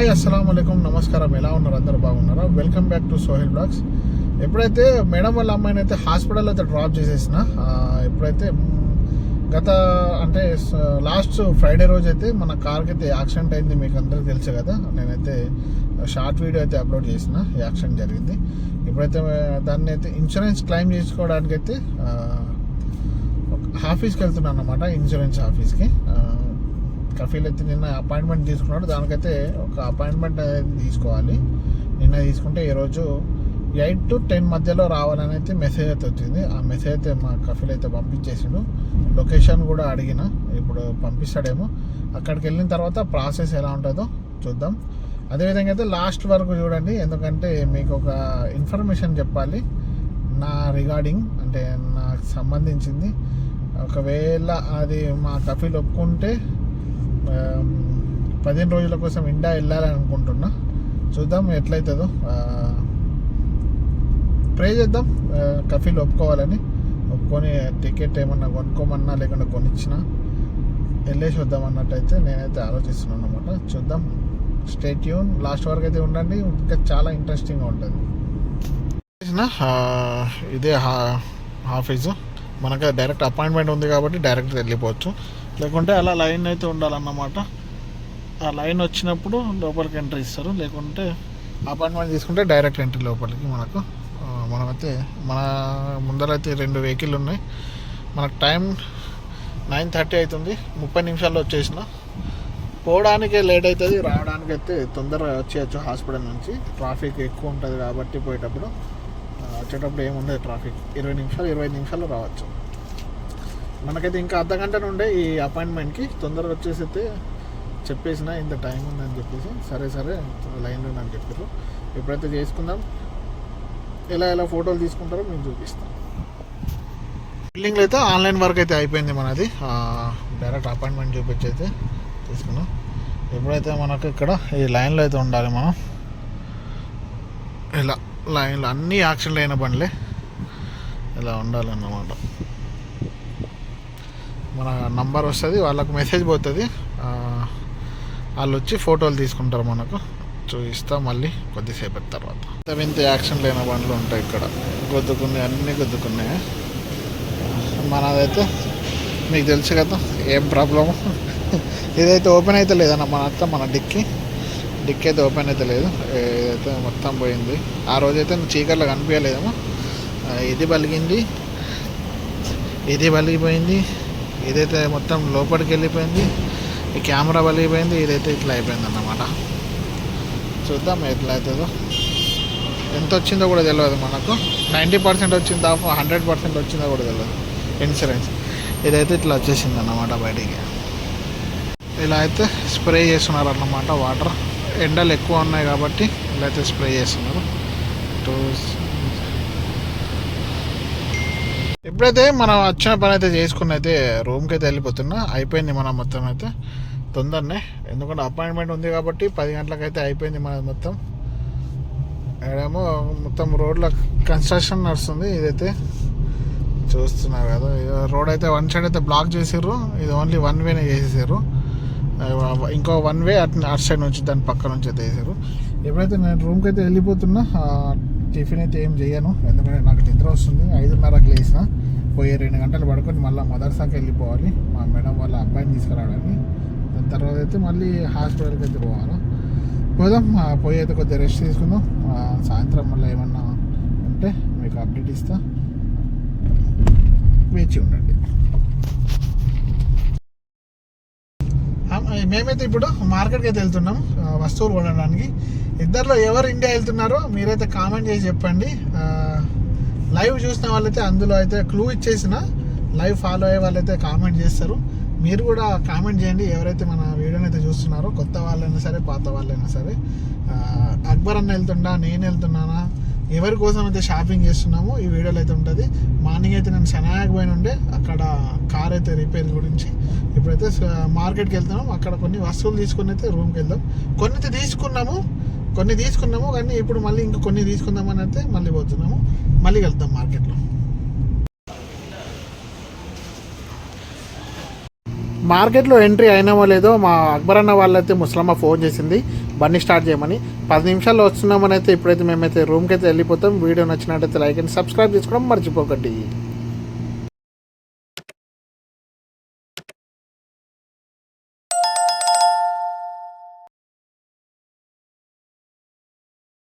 Hi అస్సలం అయికం నమస్కారం. ఎలా ఉన్నారు? అందరు బాగున్నారా? Welcome back to Sohil blogs ఎప్పుడైతే మేడం వాళ్ళ అమ్మాయిని అయితే హాస్పిటల్ అయితే డ్రాప్ చేసేసిన ఎప్పుడైతే గత అంటే లాస్ట్ ఫ్రైడే రోజు అయితే మన కార్కి అయితే యాక్సిడెంట్ అయింది మీకు అందరికీ తెలుసు కదా. నేనైతే షార్ట్ వీడియో అయితే అప్లోడ్ చేసిన యాక్సిడెంట్ జరిగింది. ఇప్పుడైతే దాన్ని అయితే ఇన్సూరెన్స్ క్లెయిమ్ చేసుకోవడానికి అయితే ఆఫీస్కి వెళ్తున్నాను అనమాట ఇన్సూరెన్స్ ఆఫీస్కి కఫీల్ అయితే నిన్న అపాయింట్మెంట్ తీసుకున్నాడు. దానికైతే ఒక అపాయింట్మెంట్ అనేది తీసుకోవాలి. నిన్న తీసుకుంటే ఈరోజు ఎయిట్ టు టెన్ మధ్యలో రావాలని అయితే మెసేజ్ అయితే వచ్చింది. ఆ మెసేజ్ అయితే మా కఫీల్ అయితే పంపించేసిండు. లొకేషన్ కూడా అడిగిన. ఇప్పుడు పంపిస్తాడేమో. అక్కడికి వెళ్ళిన తర్వాత ప్రాసెస్ ఎలా ఉంటుందో చూద్దాం. అదేవిధంగా అయితే లాస్ట్ వరకు చూడండి. ఎందుకంటే మీకు ఒక ఇన్ఫర్మేషన్ చెప్పాలి. నా రిగార్డింగ్ అంటే నాకు సంబంధించింది. ఒకవేళ అది మా కఫీల్ ఒప్పుకుంటే పదిహేను రోజుల కోసం ఇండియా వెళ్ళాలని అనుకుంటున్నా. చూద్దాం ఎట్లయితుందో. ప్రే చేద్దాం. కఫీలు కఫీల్ ఒప్పుకోవాలని. ఒప్పుకొని టికెట్ ఏమన్నా కొనుక్కోమన్నా లేకుండా కొనిచ్చినా వెళ్ళేసి వద్దాం అన్నట్టయితే నేనైతే ఆలోచిస్తున్నాను అనమాట చూద్దాం. స్టేట్ యూన్ లాస్ట్ వరకు అయితే ఉండండి. ఇంకా చాలా ఇంట్రెస్టింగ్గా ఉంటుంది. ఇదే హా- ఆఫీసు మనకి డైరెక్ట్ అపాయింట్మెంట్ ఉంది కాబట్టి డైరెక్ట్ వెళ్ళిపోవచ్చు. లేకుంటే అలా లైన్ అయితే ఉండాలన్నమాట. ఆ లైన్ వచ్చినప్పుడు లోపలికి ఎంట్రీ ఇస్తారు. లేకుంటే అపాయింట్మెంట్ తీసుకుంటే డైరెక్ట్ ఎంట్రీ లోపలికి మనకు. మనమైతే మన ముందరైతే రెండు వెహికల్ ఉన్నాయి. మనకు టైం నైన్ థర్టీ అవుతుంది. ముప్పై నిమిషాల్లో వచ్చేసిన. పోవడానికి లేట్ అవుతుంది. రావడానికి అయితే తొందరగా వచ్చేయచ్చు హాస్పిటల్ నుంచి. ట్రాఫిక్ ఎక్కువ ఉంటుంది కాబట్టి పోయేటప్పుడు. వచ్చేటప్పుడు ఏముండదు ట్రాఫిక్. ఇరవై నిమిషాలు ఇరవై నిమిషాలు రావచ్చు. మనకైతే ఇంకా అర్ధ గంట నుండే ఈ అపాయింట్మెంట్కి. తొందరగా వచ్చేసి అయితే చెప్పేసిన ఇంత టైం ఉందని చెప్పేసి సరే సరే లైన్లో అని చెప్పారు. ఎప్పుడైతే చేసుకుందాం ఎలా ఎలా ఫోటోలు తీసుకుంటారో మేము చూపిస్తాం. బిల్డింగ్లో అయితే ఆన్లైన్ వర్క్ అయితే అయిపోయింది మనది. డైరెక్ట్ అపాయింట్మెంట్ చూపించి అయితే తీసుకున్నాం. ఎప్పుడైతే మనకు ఇక్కడ ఈ లైన్లో అయితే ఉండాలి మనం ఇలా లైన్లో అన్ని యాక్సిడెంట్ అయిన పనులే ఇలా ఉండాలన్నమాట. మన నంబర్ వస్తుంది వాళ్ళకు మెసేజ్ పోతుంది. వాళ్ళు వచ్చి ఫోటోలు తీసుకుంటారు మనకు. చూపిస్తా మళ్ళీ కొద్దిసేపటి తర్వాత. ఇంత వింత యాక్షన్ లేని బండ్లు ఉంటాయి ఇక్కడ. గుద్దుకున్నాయి అన్నీ గుద్దుకున్నాయి. మనదైతే మీకు తెలుసు కదా ఏం ప్రాబ్లము ఇదైతే ఓపెన్ అయితే లేదన్న మన అత్త మన డిక్కి. డిక్కి అయితే ఓపెన్ అయితే లేదు. ఇదైతే మొత్తం పోయింది. ఆ రోజైతే చీకట్లో కనిపించలేదేమో ఇది బలిగింది ఇది బలిగిపోయింది ఇదైతే మొత్తం లోపలికి వెళ్ళిపోయింది ఈ కెమెరా పలిగిపోయింది ఇదైతే ఇట్లా అయిపోయింది అన్నమాట. చూద్దాం ఎట్లా అవుతుందో. ఎంత వచ్చిందో కూడా తెలియదు మనకు. నైంటీ పర్సెంట్ వచ్చిందా హండ్రెడ్ పర్సెంట్ వచ్చిందో కూడా తెలియదు ఇన్సూరెన్స్. ఇదైతే ఇట్లా వచ్చేసింది అన్నమాట బయటికి. ఇలా అయితే స్ప్రే చేస్తున్నారు అన్నమాట వాటర్. ఎండలు ఎక్కువ ఉన్నాయి కాబట్టి ఇలా అయితే స్ప్రే చేస్తున్నారు. టూ ఎప్పుడైతే మనం వచ్చిన పని అయితే చేసుకుని అయితే రూమ్కి అయితే వెళ్ళిపోతున్నా. అయిపోయింది మనం మొత్తం అయితే. తొందరనే. ఎందుకంటే అపాయింట్మెంట్ ఉంది కాబట్టి పది గంటలకైతే అయిపోయింది మన మొత్తం. ఏడేమో మొత్తం రోడ్ల కన్స్ట్రక్షన్ నడుస్తుంది ఇదైతే. చూస్తున్నారు కదా రోడ్ అయితే వన్ సైడ్ అయితే బ్లాక్ చేసారు ఇది ఓన్లీ వన్ వేనే చేసేసారు ఇంకో వన్ వే అటు అటు సైడ్ నుంచి దాని పక్క నుంచి అయితే వేసారు ఎప్పుడైతే నేను రూమ్కి అయితే వెళ్ళిపోతున్నా టిఫిన్ అయితే ఏం చేయను. ఎందుకంటే నాకు నిద్ర వస్తుంది. ఐదున్నరకు లేచిన పోయి రెండు గంటలు పడుకొని మళ్ళీ మదర్సాకి వెళ్ళిపోవాలి. మా మేడం వాళ్ళ అబ్బాయిని తీసుకురావడానికి. దాని తర్వాత అయితే మళ్ళీ హాస్పిటల్కి అయితే పోవాలి. పోదాం. పోయి అయితే కొద్దిగా రెస్ట్ తీసుకుందాం. సాయంత్రం మళ్ళీ ఏమన్నా ఉంటే మీకు అప్డేట్ ఇస్తా. వేచి ఉండండి ఆ, మేమైతే ఇప్పుడు మార్కెట్కి అయితే వెళ్తున్నాం వస్తువులు కొనడానికి. ఇద్దరిలో ఎవరు ఇండియా వెళ్తున్నారో మీరైతే కామెంట్ చేసి చెప్పండి. లైవ్ చూసిన వాళ్ళైతే అందులో అయితే క్లూ ఇచ్చేసిన లైవ్ ఫాలో అయ్యే వాళ్ళైతే కామెంట్ చేస్తారు. మీరు కూడా కామెంట్ చేయండి ఎవరైతే మన వీడియోని అయితే చూస్తున్నారో కొత్త వాళ్ళైనా సరే పాత వాళ్ళైనా సరే. అక్బర్ అన్న వెళ్తుండా నేను వెళ్తున్నానా? ఎవరి కోసం అయితే షాపింగ్ చేస్తున్నామో ఈ వీడియోలో అయితే ఉంటుంది. మార్నింగ్ అయితే నేను శనాయకు పోయిన ఉండే అక్కడ కార్ అయితే రిపేర్ గురించి. ఇప్పుడైతే మార్కెట్కి వెళ్తున్నాం. అక్కడ కొన్ని వస్తువులు తీసుకుని అయితే రూమ్కి వెళ్దాం. కొన్ని అయితే తీసుకున్నాము కొన్ని తీసుకున్నాము కానీ ఇప్పుడు మళ్ళీ ఇంకా కొన్ని తీసుకుందామని అయితే మళ్ళీ పోతున్నాము. మళ్ళీ వెళ్తాం మార్కెట్లో మార్కెట్లో ఎంట్రీ అయినామో లేదో మా అక్బర్ అన్న వాళ్ళైతే ముసలమ్మ ఫోన్ చేసింది బండి స్టార్ట్ చేయమని. పది నిమిషాల్లో వస్తున్నామని అయితే ఇప్పుడైతే మేమైతే రూమ్కి అయితే వెళ్ళిపోతాం. వీడియో నచ్చినట్టయితే లైక్ అండ్ సబ్స్క్రైబ్ చేసుకోవడం మర్చిపోకండి.